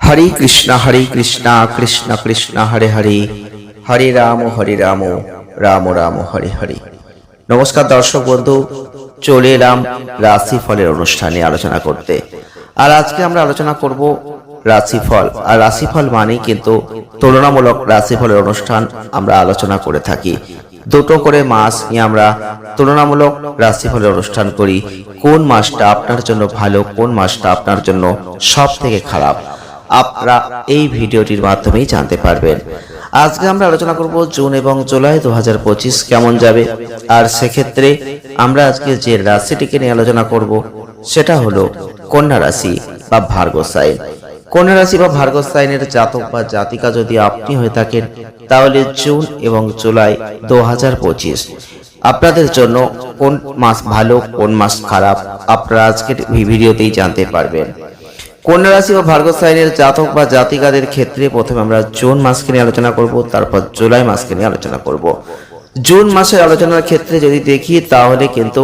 হরে কৃষ্ণ হরে কৃষ্ণ কৃষ্ণ কৃষ্ণ, হরে হরে। হরে রাম হরে রাম রাম রাম, হরে হরে। নমস্কার দর্শক বন্ধু, চলে এলাম রাশিফলের অনুষ্ঠানে আলোচনা করতে। আর আজকে আমরা আলোচনা করব রাশিফল। আর রাশিফল মানেই কিন্তু তুলনামূলক রাশিফলের অনুষ্ঠান আমরা আলোচনা করে থাকি। দুটো করে মাস নিয়ে আমরা তুলনামূলক রাশিফলের অনুষ্ঠান করি। কোন মাসটা আপনার জন্য ভালো, কোন মাসটা আপনার জন্য সব থেকে খারাপ? আপনারা এই ভিডিওটির মাধ্যমেই জানতে পারবেন। আজকে আমরা আলোচনা করব জুন এবং জুলাই দু হাজার পঁচিশ কেমন যাবে। আর সেক্ষেত্রে আমরা আজকে যে রাশিটিকে নিয়ে আলোচনা করব, সেটা হলো কন্যা রাশি বা ভার্গ কন্যা রাশি বা ভার্গ সাইনের জাতক বা জাতিকা যদি আপনি হয়ে থাকেন, তাহলে জুন এবং জুলাই দু হাজার পঁচিশ। আপনাদের জন্য কোন মাস ভালো, কোন মাস খারাপ, আপনারা আজকের ভিডিওতেই জানতে পারবেন। কন্যা রাশি বা ভার্গ সাইনের জাতক বা জাতিকাদের ক্ষেত্রে প্রথমে আমরা জুন মাসকে নিয়ে আলোচনা করব, তারপর জুলাই মাসকে নিয়ে আলোচনা করব। জুন মাসের আলোচনার ক্ষেত্রে যদি দেখি, তাহলে কিন্তু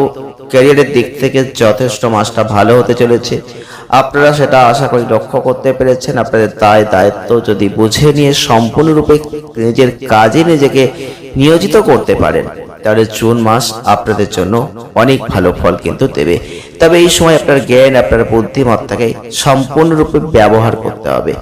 ক্যারিয়ারের দিক থেকে যথেষ্ট মাসটা ভালো হতে চলেছে। আপনারা সেটা আশা করি লক্ষ্য করতে পেরেছেন। আপনাদের দায় দায়িত্ব যদি বুঝে নিয়ে সম্পূর্ণরূপে নিজের কাজে নিজেকে নিয়োজিত করতে পারেন, তাহলে জুন মাস আপনাদের জন্য অনেক ভালো ফল কিন্তু দেবে। তবে এই সময় আপনার জ্ঞান, আপনার বুদ্ধিমত্তাকে সম্পূর্ণরূপে ব্যবহার করতে হবে।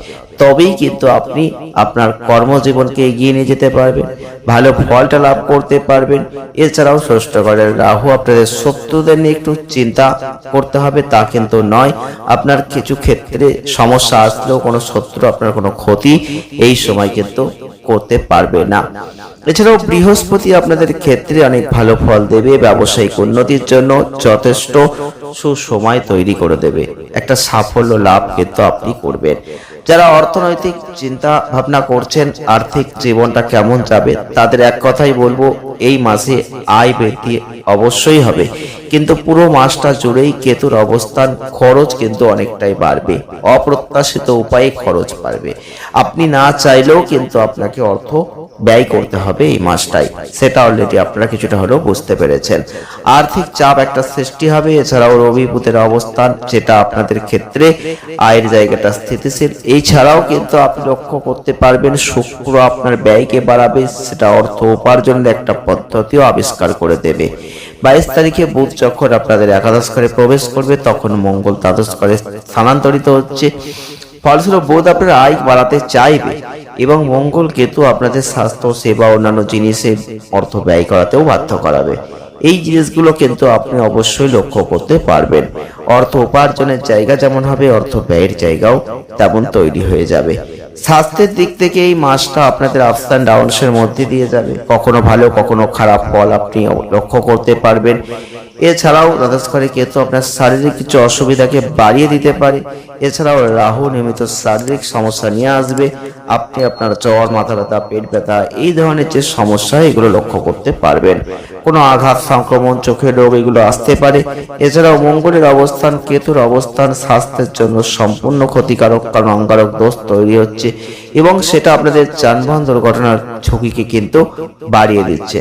তবেই কিন্তু আপনি আপনার কর্মজীবনকে এগিয়ে নিয়ে যেতে পারবেন, ভালো ফলটা লাভ করতে পারবেন। এছাড়াও ষষ্ঠ ঘরের রাহু আপনাদের শত্রুদের নিয়ে একটু চিন্তা করতে হবে, তা কিন্তু নয়। আপনার কিছু ক্ষেত্রে সমস্যা আসলেও কোনো শত্রু আপনার কোনো ক্ষতি এই সময় কিন্তু করতে পারবে না। এছাড়াও বৃহস্পতি আপনাদের ক্ষেত্রে অনেক ভালো ফল দেবে, ব্যবসায়িক উন্নতির জন্য যথেষ্ট সুসময় তৈরি করে দেবে। একটা সাফল্য লাভ কিন্তু আপনি করবেন। যারা অর্থনৈতিক চিন্তা ভাবনা করছেন, আর্থিক জীবনটা কেমন যাবে, তাদের এক কথাই বলব, এই মাসে আয় বৃদ্ধি অবশ্যই হবে। কিন্তু পুরো মাসটা জুড়েই কেতুর অবস্থান, খরচ কিন্তু অনেকটাই বাড়বে। অপ্রত্যাশিত উপায়ে খরচ বাড়বে। আপনি না চাইলেও কিন্তু আপনাকে অর্থ ব্যয় করতে হবে এই মাসটাই সেটা অলরেডি আপনারা কিছুটা হলেও বুঝতে পেরেছেন। আর্থিক চাপ একটা সৃষ্টি হবে, এছাড়াও রবি বুধের অবস্থান, যেটা আপনাদের ক্ষেত্রে আয়ের জায়গাটা স্থিতিশীল। এছাড়াও কিন্তু আপনি লক্ষ্য করতে পারবেন, শুক্র আপনার ব্যয়কে বাড়াবে, সেটা অর্থ উপার্জনের একটা পদ্ধতিও আবিষ্কার করে দেবে। বাইশ তারিখে বুধ যখন আপনাদের একাদশ ঘরে প্রবেশ করবে, তখন মঙ্গল দ্বাদশ ঘরে স্থানান্তরিত হচ্ছে। ফলস্বরূপ বোধ আপনার আয় বাড়াতে চাইবে এবং মঙ্গল কেতু আপনাদের স্বাস্থ্য, সেবা, অন্যান্য জিনিসে অর্থ ব্যয় করাতেও বাধ্য করাবে। এই জিনিসগুলো কিন্তু আপনি অবশ্যই লক্ষ্য করতে পারবেন। অর্থ উপার্জনের জায়গা যেমন হবে, অর্থ ব্যয়ের জায়গাও তেমন তৈরি হয়ে যাবে। স্বাস্থ্যের দিক থেকে এই মাসটা আপনাদের আপস অ্যান্ড ডাউনসের মধ্যে দিয়ে যাবে। কখনো ভালো, কখনো খারাপ ফল আপনি লক্ষ্য করতে পারবেন। এছাড়াও দ্বাদশ ঘরে কেতু আপনার শারীরিক কিছু অসুবিধাকে বাড়িয়ে দিতে পারে। এছাড়াও রাহু নিয়মিত শারীরিক সমস্যা নিয়ে আসবে। আপনি আপনার জ্বর, মাথা ব্যথা, পেট ব্যথা, এই ধরনের যে সমস্যা, এগুলো লক্ষ্য করতে পারবেন। কোনো আঘাত, সংক্রমণ চোখের রোগ, এগুলো আসতে পারে। এছাড়াও মঙ্গলের অবস্থান, কেতুর অবস্থান স্বাস্থ্যের জন্য সম্পূর্ণ ক্ষতিকারক, কারণ অঙ্গারক দোষ তৈরি হচ্ছে এবং সেটা আপনাদের যানবাহন দুর্ঘটনার ঝুঁকিকে কিন্তু বাড়িয়ে দিচ্ছে।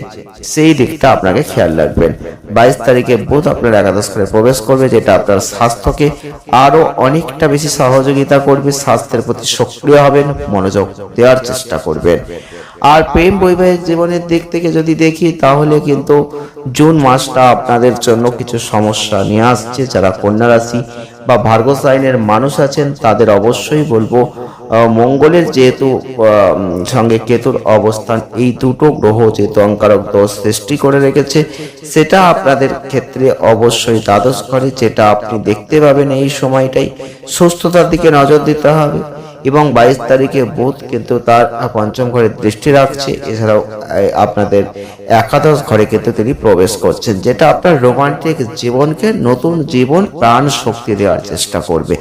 সেই দিকটা আপনাকে খেয়াল রাখবেন। বাইশ তারিখে বুধ আপনার একাদশ ঘরে প্রবেশ করবে, যেটা আপনার স্বাস্থ্যকে আরও অনেকটা বেশি সহযোগিতা করবে, স্বাস্থ্যের প্রতি সক্রিয় হবেন, মনোযোগ দেওয়ার চেষ্টা করবেন। আর প্রেম বৈবাহিক জীবনের দিক থেকে যদি দেখি, তাহলে কিন্তু জুন মাসটা আপনাদের জন্য কিছু সমস্যা নিয়ে আসছে। যারা কন্যা রাশি বা ভার্গ সাইনের মানুষ আছেন, তাদের অবশ্যই বলব মঙ্গলের যেহেতু সঙ্গে কেতুর অবস্থান, এই দুটো গ্রহ যেহেতু অঙ্কারক দোষ সৃষ্টি করে রেখেছে, সেটা আপনাদের ক্ষেত্রে অবশ্যই দ্বাদশ ঘরে, যেটা আপনি দেখতে পাবেন এই সময়টাই, সুস্থতার দিকে নজর দিতে হবে। এবং বাইশ তারিখে বুধ কিন্তু তার পঞ্চম ঘরে দৃষ্টি রাখছে। এছাড়াও আপনাদের একাদশ ঘরে কিন্তু তিনি প্রবেশ করছেন, যেটা আপনার রোমান্টিক জীবনকে নতুন জীবন, প্রাণ শক্তি দেওয়ার চেষ্টা করবে,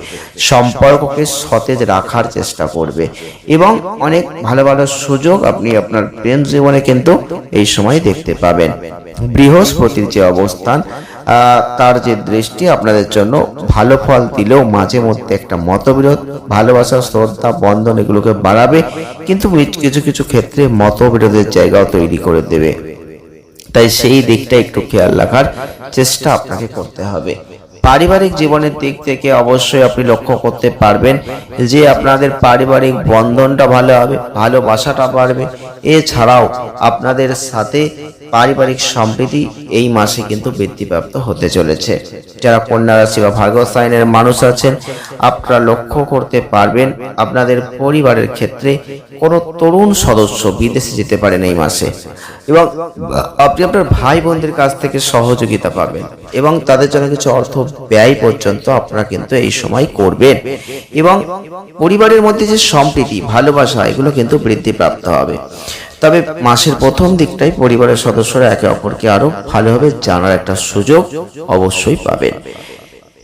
সম্পর্ককে সতেজ রাখার চেষ্টা করবে এবং অনেক ভালো ভালো সুযোগ আপনি আপনার প্রেম জীবনে কিন্তু এই সময় দেখতে পাবেন। বৃহস্পতির যে অবস্থান তার যে দৃষ্টি আপনাদের জন্য ভালো ফল দিলেও মাঝে মধ্যে একটা মতবিরোধ, ভালোবাসা, শ্রদ্ধা, বন্ধন এগুলোকে বাড়াবে, কিন্তু কিছু কিছু ক্ষেত্রে মতবিরোধের জায়গাও তৈরি করে দেবে। তাই সেই দিকটা একটু খেয়াল রাখার চেষ্টা আপনাকে করতে হবে। পারিবারিক জীবনের দিক থেকে অবশ্যই আপনি লক্ষ্য করতে পারবেন যে আপনাদের পারিবারিক বন্ধনটা ভালো হবে, ভালোবাসাটা বাড়বে। এছাড়াও আপনাদের সাথে পারিবারিক সম্প্রীতি এই মাসে কিন্তু বৃদ্ধিপ্রাপ্ত হতে চলেছে। যারা কন্যা রাশি বা ভাগ্য সাইনের মানুষ আছেন, আপনারা লক্ষ্য করতে পারবেন, আপনাদের পরিবারের ক্ষেত্রে কোনো তরুণ সদস্য বিদেশে যেতে পারেন এই মাসে। এবং আপনি আপনার ভাই বোনদের কাছ থেকে সহযোগিতা পাবেন এবং তাদের জন্য কিছু অর্থ ব্যয় পর্যন্ত আপনারা কিন্তু এই সময় করবেন। এবং পরিবারের মধ্যে যে সম্প্রীতি, ভালোবাসা, এগুলো কিন্তু বৃদ্ধিপ্রাপ্ত হবে। তবে মাসের প্রথম দিকটাই পরিবারের সদস্যরা একে অপরকে আরও ভালোভাবে জানার একটা সুযোগ অবশ্যই পাবেন।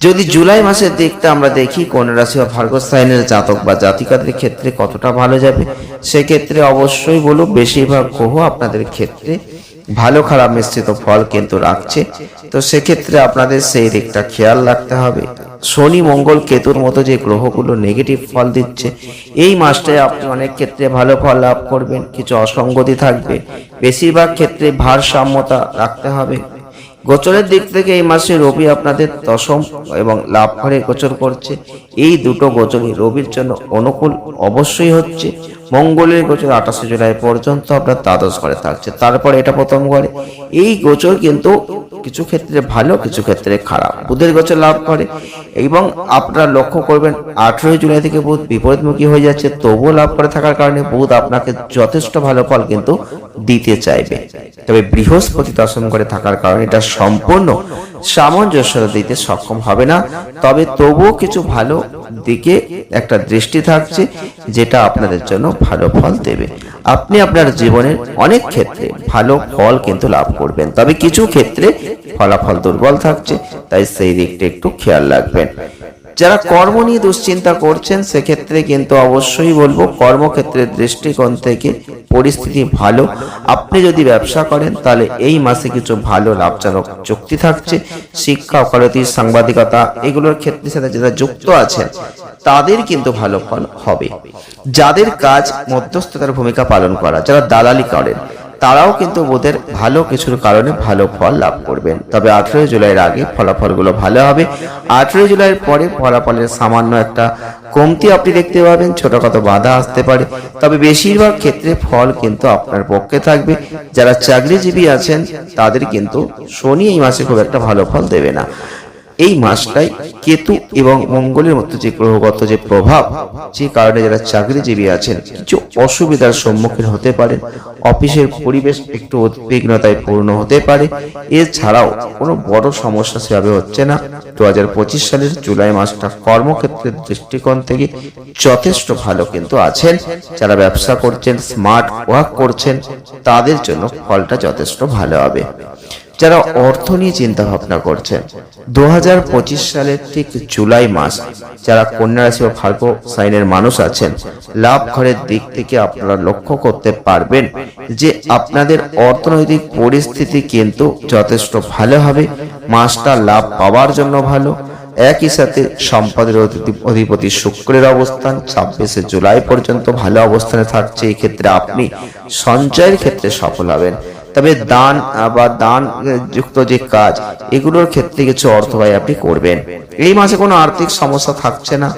যদি জুলাই মাসের দিকটা আমরা দেখি, কোন রাশি বা ভার্গ সাইনের জাতক বা জাতিকাদের ক্ষেত্রে কতটা ভালো যাবে, সেক্ষেত্রে অবশ্যই বলব বেশিরভাগ গ্রহ আপনাদের ক্ষেত্রে ভালো খারাপ মিশ্রিত ফল কিন্তু রাখছে। তো সেক্ষেত্রে আপনাদের সেই দিকটা খেয়াল রাখতে হবে। শনি, মঙ্গল, কেতুর মতো যে গ্রহগুলো নেগেটিভ ফল দিচ্ছে, এই মাসটায় আপনি অনেক ক্ষেত্রে ভালো ফল লাভ করবেন, কিছু অসঙ্গতি থাকবে। বেশিরভাগ ক্ষেত্রে ভারসাম্যতা রাখতে হবে। গোচরের দিক থেকে এই মাসে রবি আপনাদের দশম এবং লাভ ঘরে গোচর করছে। এই দুটো গোচরই রবির জন্য অনুকূল অবশ্যই হচ্ছে। মঙ্গলের গোচর আঠাশে জুলাই পর্যন্ত আপনার দ্বাদশ ঘরে থাকছে। তারপরে এটা প্রথম ঘরে। এই গোচর কিন্তু কিছু ক্ষেত্রে ভালো, কিছু ক্ষেত্রে খারাপ। বুধের গোচর লাভ করে এবং আপনারা লক্ষ্য করবেন, আঠেরোই জুলাই থেকে বুধ বিপরীতমুখী হয়ে যাচ্ছে, তবুও লাভ করে থাকার কারণে বুধ আপনাকে যথেষ্ট ভালো ফল কিন্তু দিতে চাইবে। তবে বৃহস্পতি দশম করে থাকার কারণে এটা সম্পূর্ণ সামঞ্জস্যতা দিতে সক্ষম হবে না। তবে তবুও কিছু ভালো দিকে একটা দৃষ্টি থাকছে, যেটা আপনাদের জন্য ভালো ফল দেবে। আপনি আপনার জীবনের অনেক ক্ষেত্রে ভালো ফল কিন্তু লাভ করবেন। তবে কিছু ক্ষেত্রে ফলাফল দুর্বল থাকছে, তাই সেই দিকটা একটু খেয়াল রাখবেন। যারা কর্ম নিয়ে দুশ্চিন্তা করছেন, সেক্ষেত্রে কিন্তু অবশ্যই বলব কর্মক্ষেত্রের দৃষ্টিকোণ থেকে পরিস্থিতি ভালো। আপনি যদি ব্যবসা করেন, তাহলে এই মাসে কিছু ভালো লাভজনক চুক্তি থাকছে। শিক্ষা, ওকালতি, সাংবাদিকতা, এগুলোর ক্ষেত্রে সাথে যারা যুক্ত আছেন, তাদের কিন্তু ভালো ফল হবে। যাদের কাজ মধ্যস্থতার ভূমিকা পালন করা, যারা দালালি করেন তারাও কিন্তু ওদের ভালো কিছুর কারণে ভালো ফল লাভ করবেন। তবে আঠেরোই জুলাইয়ের আগে ফলাফলগুলো ভালো হবে। আঠেরোই জুলাইয়ের পরে ফলাফলের সামান্য একটা কমতি আপনি দেখতে পাবেন, ছোটখাটো বাধা আসতে পারে। তবে বেশিরভাগ ক্ষেত্রে ফল কিন্তু আপনার পক্ষে থাকবে। যারা চাকরিজীবী আছেন, তাদের কিন্তু শনি এই মাসে খুব একটা ভালো ফল দেবে না। এই মাসটাই কেতু এবং মঙ্গলের মতো যে গ্রহগত যে প্রভাব, যে কারণে যারা চাকরিজীবী আছেন, কিছু অসুবিধার সম্মুখীন হতে পারে অফিসের পরিবেশ একটু উদ্বিগ্নতায় পূর্ণ হতে পারে। এছাড়াও কোনো বড় সমস্যা সেভাবে হচ্ছে না। দু হাজার পঁচিশ সালের জুলাই মাসটা কর্মক্ষেত্রের দৃষ্টিকোণ থেকে যথেষ্ট ভালো কিন্তু আছেন। যারা ব্যবসা করছেন, স্মার্ট ওয়ার্ক করছেন, তাদের জন্য ফলটা যথেষ্ট ভালো হবে। যারা অর্থ নিয়ে চিন্তা ভাবনা করছেন দু হাজার পঁচিশ সালের ঠিক জুলাই মাস যারা কন্যা রাশি ও ভাগ্য সাইনের মানুষ আছেন, লাভ ঘরের দিক থেকে আপনারা লক্ষ্য করতে পারবেন যে আপনাদের অর্থনৈতিক পরিস্থিতি কিন্তু যথেষ্ট ভালো হবে, মাসটা লাভ পাওয়ার জন্য ভালো। একই সাথে সম্পদের অধিপতি- অধিপতি শুক্রের অবস্থান ছাব্বিশে জুলাই পর্যন্ত ভালো অবস্থানে থাকছে, এক্ষেত্রে আপনি সঞ্চয়ের ক্ষেত্রে সফল হবেন। তবে দান বা দান যুক্ত যে কাজ, এগুলোর ক্ষেত্রে কিছু অর্থ ব্যয় আপনি করবেন। এই মাসে কোনো আর্থিক সমস্যা থাকছে না।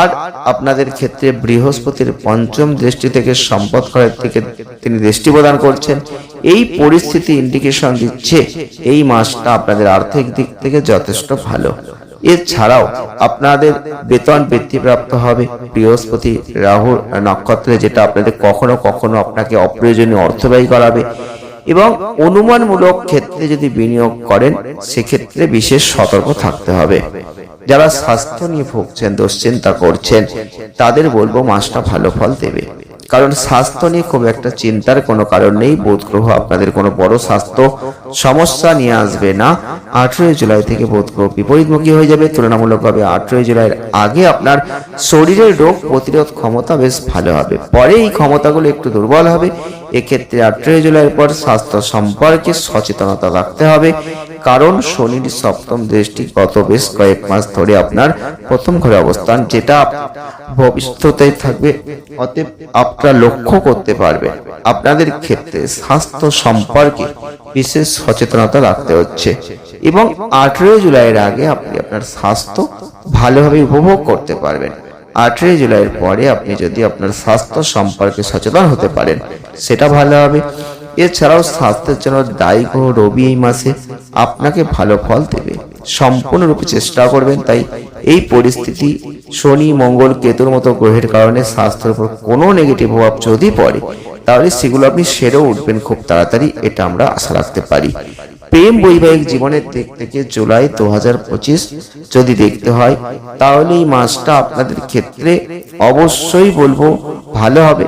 আর আপনাদের ক্ষেত্রে বৃহস্পতির পঞ্চম দৃষ্টি থেকে সম্পদ করের থেকে তিনি দৃষ্টি প্রদান করছেন। এই পরিস্থিতি ইন্ডিকেশন দিচ্ছে এই মাসটা আপনাদের আর্থিক দিক থেকে যথেষ্ট ভালো। এছাড়াও আপনাদের বেতন বৃদ্ধিপ্রাপ্ত হবে। বৃহস্পতি, রাহুর নক্ষত্রে যেটা আপনাদের কখনো কখনো আপনাকে অপ্রয়োজনীয় অর্থ ব্যয় করাবে। এবং অনুমানমূলক ক্ষেত্রে যদি বিনিয়োগ করেন, সেক্ষেত্রে বিশেষ সতর্ক থাকতে হবে। যারা স্বাস্থ্য নিয়ে ভুগছেন, দুশ্চিন্তা করছেন, তাদের বলব মাসটা ভালো ফল দেবে। কারণ স্বাস্থ্য নিয়ে খুব একটা চিন্তার কোনো কারণ নেই। বোধ গ্রহ আপনাদের কোনো বড় স্বাস্থ্য সমস্যা নিয়ে আসবে না। আঠেরোই জুলাই থেকে বোধ গ্রহ বিপরীতমুখী হয়ে যাবে। তুলনামূলকভাবে আঠেরোই জুলাইয়ের আগে আপনার শরীরের রোগ প্রতিরোধ ক্ষমতা বেশ ভালো হবে। পরে এই ক্ষমতাগুলো একটু দুর্বল হবে। এক্ষেত্রে আঠেরোই জুলাইয়ের পর স্বাস্থ্য সম্পর্কে সচেতনতা রাখতে হবে। কারণ শনির সপ্তম দৃষ্টি গত বেশ কয়েক মাস ধরে আপনার প্রথম ঘরে অবস্থান যেটা ভবিষ্যতে থাকবে, অতএব আপনারা লক্ষ্য করতে পারবেন। আপনাদের ক্ষেত্রে স্বাস্থ্য সম্পর্কে বিশেষ সচেতনতা রাখতে হচ্ছে এবং আঠেরোই জুলাইয়ের আগে আপনি আপনার স্বাস্থ্য ভালোভাবে উপভোগ করতে পারবেন। আঠেরোই জুলাইয়ের পরে আপনি যদি আপনার স্বাস্থ্য সম্পর্কে সচেতন হতে পারেন, সেটা ভালো হবে। এছাড়াও স্বাস্থ্যের জন্য দায়ী কোনো রবি এই মাসে আপনাকে ভালো ফল দেবে। সম্পূর্ণরূপে চেষ্টা করবেন, তাই এই পরিস্থিতি শনি, মঙ্গল, কেতুর মতো গ্রহের কারণে স্বাস্থ্যের উপর কোনো নেগেটিভ প্রভাব যদি পড়ে, তাহলে সেগুলো আপনি সেরেও উঠবেন খুব তাড়াতাড়ি, এটা আমরা আশা রাখতে পারি। প্রেম বৈবাহিক জীবনের দিক থেকে জুলাই দু হাজার পঁচিশ যদি দেখতে হয়, তাহলে এই মাসটা আপনাদের ক্ষেত্রে অবশ্যই বলব ভালো হবে।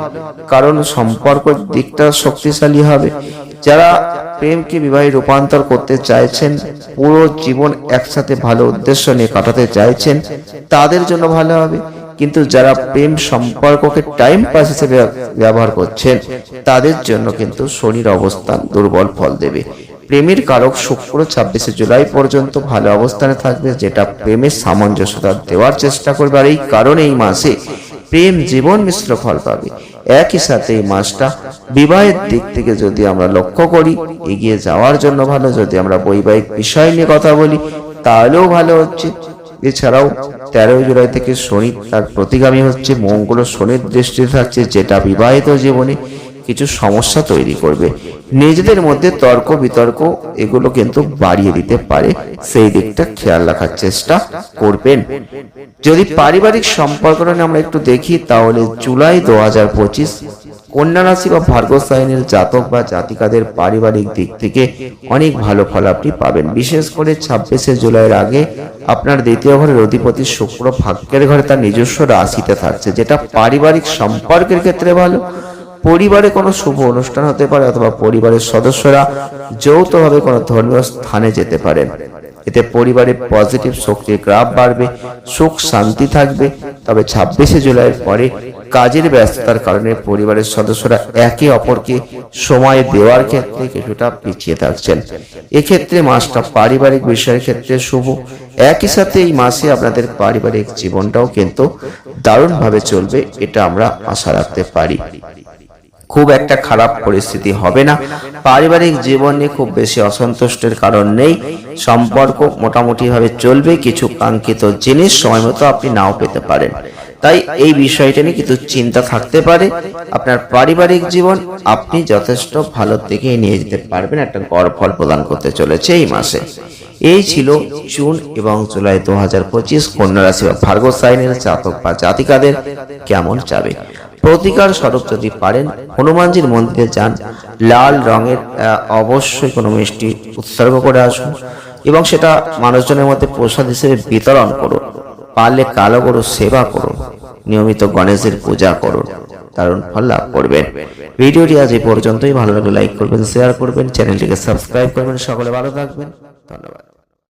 কারণ সম্পর্ক দিকটা শক্তিশালী হবে। যারা প্রেমকে বিবাহে রূপান্তর করতে চাইছেন, পুরো জীবন একসাথে ভালো উদ্দেশ্য নিয়ে কাটাতে চাইছেন, তাদের জন্য ভালো হবে। কিন্তু যারা প্রেম সম্পর্ককে টাইম পাস হিসেবে ব্যবহার করছেন, তাদের জন্য কিন্তু শনির অবস্থান দুর্বল ফল দেবে। প্রেমের কারক শুক্র ছাব্বিশে জুলাই পর্যন্ত ভালো অবস্থানে থাকবে, যেটা প্রেমের সামঞ্জস্যতা দেওয়ার চেষ্টা করবে। আর এই কারণে এই মাসে প্রেম জীবন মিশ্র ফল পাবে। একই সাথে এই মাসটা বিবাহের দিক থেকে যদি আমরা লক্ষ্য করি, এগিয়ে যাওয়ার জন্য ভালো। যদি আমরা বৈবাহিক বিষয় নিয়ে কথা বলি, তাহলেও ভালো হচ্ছে। এছাড়াও তেরোই জুলাই থেকে শনি তার প্রতিগামী হচ্ছে। মঙ্গল শনির দৃষ্টি থাকছে, যেটা বিবাহিত জীবনে কিছু সমস্যা তৈরি করবে। নিজেদের মধ্যে তর্ক, বিতর্ক, এগুলো কিন্তু বাড়িয়ে দিতে পারে। সেই দিকটা খেয়াল রাখার চেষ্টা করবেন। যদি পারিবারিক সম্পর্কটা আমরা একটু দেখি, তাহলে জুলাই দু হাজার পঁচিশ কন্যা রাশি বা ভার্গ সাইনের জাতক বা জাতিকাদের পারিবারিক দিক থেকে অনেক ভালো ফল আপনি পাবেন। বিশেষ করে ছাব্বিশে জুলাইয়ের আগে আপনার দ্বিতীয় ঘরের অধিপতি শুক্র ভাগ্যের ঘরে তার নিজস্ব রাশিতে থাকছে, যেটা পারিবারিক সম্পর্কের ক্ষেত্রে ভালো পরিবারে কোনো শুভ অনুষ্ঠান হতে পারে অথবা পরিবারের সদস্যরা যৌথভাবে কোনো ধর্মীয় স্থানে যেতে পারেন। এতে পরিবারে পজিটিভ শক্তির গ্রাফ বাড়বে, সুখ, শান্তি থাকবে। তবে ছাব্বিশে জুলাইয়ের পরে কাজের ব্যস্ততার কারণে পরিবারের সদস্যরা একে অপরকে সময় দেওয়ার ক্ষেত্রে কিছুটা পিছিয়ে থাকছেন। এক্ষেত্রে মাসটা পারিবারিক বিষয়ের ক্ষেত্রে শুভ। একই সাথে এই মাসে আপনাদের পারিবারিক জীবনটাও কিন্তু দারুণভাবে চলবে, এটা আমরা আশা রাখতে পারি। খুব একটা খারাপ পরিস্থিতি হবে না। পারিবারিক জীবনে খুব বেশি অসন্তুষ্টের কারণ নেই। সম্পর্ক মোটামুটি ভাবে চলবে, কিছু কাঙ্ক্ষিত জিনিস সময় মতো আপনি নাও পেতে পারেন। তাই এই বিষয়টা নিয়ে কিন্তু চিন্তা থাকতে পারে। আপনার পারিবারিক জীবন আপনি যথেষ্ট ভালো দিকে নিয়ে যেতে পারবেন, একটা গড় ফল প্রদান করতে চলেছে এই মাসে। এই ছিল জুন এবং জুলাই দু হাজার পঁচিশ কন্যা রাশি বা ভার্গ সাইনের জাতক বা জাতিকাদের কেমন যাবে। প্রতিকার স্বরূপ যদি পারেন, হনুমানজির মন্দিরে যান। লাল রঙের অবশ্যই কোনো মিষ্টি উৎসর্গ করে আসুন এবং সেটা মানুষজনের মধ্যে প্রসাদ হিসেবে বিতরণ করুন। পারলে কালো গরু সেবা করুন। নিয়মিত গণেশের পূজা করুন। দারুণ ফল লাভ করবেন। ভিডিওটি আজ এই পর্যন্তই। ভালো লাগলে লাইক করবেন শেয়ার করবেন চ্যানেলটিকে সাবস্ক্রাইব করবেন। সকলে ভালো থাকবেন। ধন্যবাদ।